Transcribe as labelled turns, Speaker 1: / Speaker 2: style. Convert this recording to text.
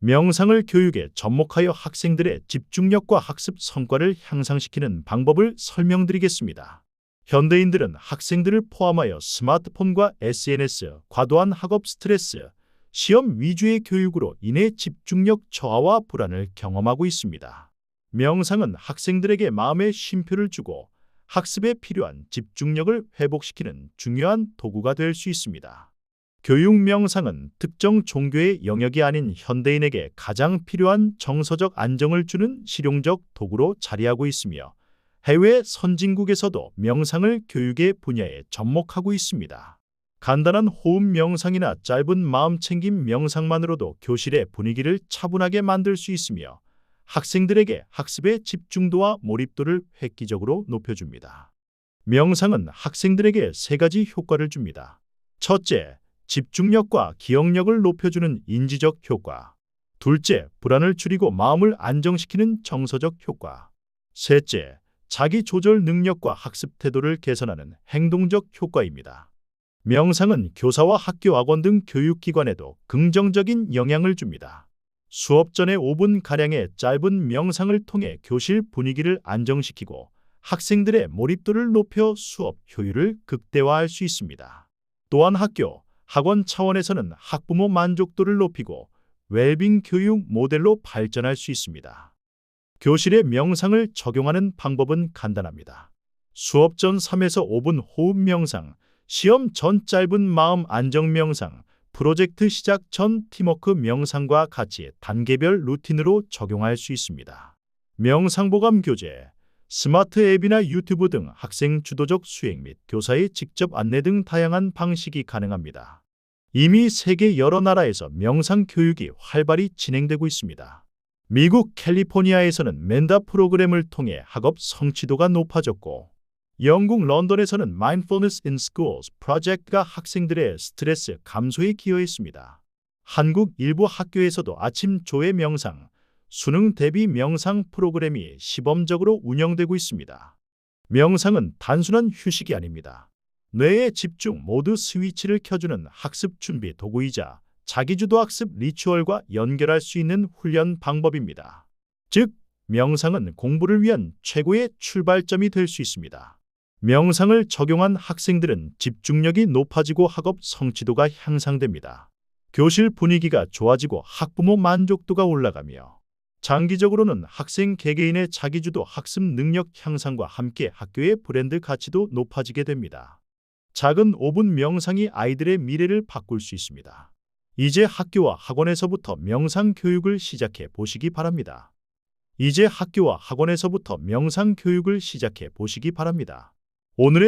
Speaker 1: 명상을 교육에 접목하여 학생들의 집중력과 학습 성과를 향상시키는 방법을 설명드리겠습니다. 현대인들은 학생들을 포함하여 스마트폰과 SNS, 과도한 학업 스트레스, 시험 위주의 교육으로 인해 집중력 저하와 불안을 경험하고 있습니다. 명상은 학생들에게 마음의 쉼표를 주고 학습에 필요한 집중력을 회복시키는 중요한 도구가 될 수 있습니다. 교육 명상은 특정 종교의 영역이 아닌 현대인에게 가장 필요한 정서적 안정을 주는 실용적 도구로 자리하고 있으며 해외 선진국에서도 명상을 교육의 분야에 접목하고 있습니다. 간단한 호흡 명상이나 짧은 마음 챙김 명상만으로도 교실의 분위기를 차분하게 만들 수 있으며 학생들에게 학습의 집중도와 몰입도를 획기적으로 높여줍니다. 명상은 학생들에게 세 가지 효과를 줍니다. 첫째, 집중력과 기억력을 높여주는 인지적 효과. 둘째, 불안을 줄이고 마음을 안정시키는 정서적 효과. 셋째, 자기 조절 능력과 학습 태도를 개선하는 행동적 효과입니다. 명상은 교사와 학교 학원 등 교육기관에도 긍정적인 영향을 줍니다. 수업 전에 5분가량의 짧은 명상을 통해 교실 분위기를 안정시키고 학생들의 몰입도를 높여 수업 효율을 극대화할 수 있습니다. 또한 학교, 학원 차원에서는 학부모 만족도를 높이고 웰빙 교육 모델로 발전할 수 있습니다. 교실에 명상을 적용하는 방법은 간단합니다. 수업 전 3에서 5분 호흡 명상, 시험 전 짧은 마음 안정 명상, 프로젝트 시작 전 팀워크 명상과 같이 단계별 루틴으로 적용할 수 있습니다. 명상보감 교재, 스마트 앱이나 유튜브 등 학생 주도적 수행 및 교사의 직접 안내 등 다양한 방식이 가능합니다. 이미 세계 여러 나라에서 명상 교육이 활발히 진행되고 있습니다. 미국 캘리포니아에서는 멘다 프로그램을 통해 학업 성취도가 높아졌고, 영국 런던에서는 Mindfulness in Schools 프로젝트가 학생들의 스트레스 감소에 기여했습니다. 한국 일부 학교에서도 아침 조회 명상, 수능 대비 명상 프로그램이 시범적으로 운영되고 있습니다. 명상은 단순한 휴식이 아닙니다. 뇌의 집중 모두 스위치를 켜주는 학습 준비 도구이자 자기주도 학습 리추얼과 연결할 수 있는 훈련 방법입니다. 즉, 명상은 공부를 위한 최고의 출발점이 될 수 있습니다. 명상을 적용한 학생들은 집중력이 높아지고 학업 성취도가 향상됩니다. 교실 분위기가 좋아지고 학부모 만족도가 올라가며 장기적으로는 학생 개개인의 자기주도 학습 능력 향상과 함께 학교의 브랜드 가치도 높아지게 됩니다. 작은 5분 명상이 아이들의 미래를 바꿀 수 있습니다. 이제 학교와 학원에서부터 명상 교육을 시작해 보시기 바랍니다. 이제 학교와 학원에서부터 명상 교육을 시작해 보시기 바랍니다. 오늘의